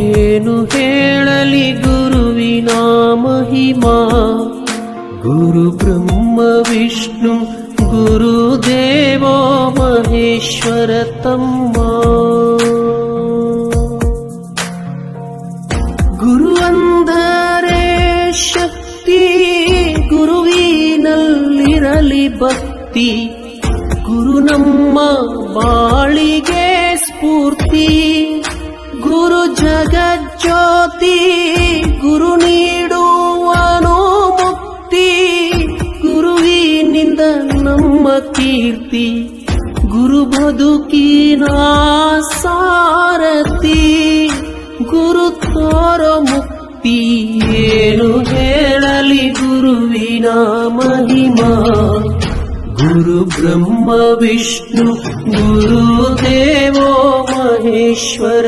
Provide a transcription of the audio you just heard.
ಏನು ಹೇಳಲಿ ಗುರುವಿನ ಮಹಿಮಾ? ಗುರು ಬ್ರಹ್ಮ, ವಿಷ್ಣು ಗುರುದೇವೋ ಮಹೇಶ್ವರ ತಮ್ಮ. ಗುರು ಅಂದರೆ ಶಕ್ತಿ, ಗುರುವಿನಲ್ಲಿರಲಿ ಭಕ್ತಿ. ಗುರು ನಮ್ಮ ಬಾಳಿಗೆ ಸ್ಫೂರ್ತಿ. ಜಗಜ್ಯೋತಿ ಗುರು ನೀಡುವನು ಮುಕ್ತಿ. ಗುರುವಿನಿಂದ ನಮ್ಮ ಕೀರ್ತಿ. ಗುರು ಬದುಕಿನ ಸಾರತಿ ಗುರು ತೋರ ಮುಕ್ತಿ ಏನು ಹೇಳಲಿ ಗುರುವಿನ ಮಹಿಮಾ. ಗುರು ಬ್ರಹ್ಮ ವಿಷ್ಣು, ಗುರು ईश्वर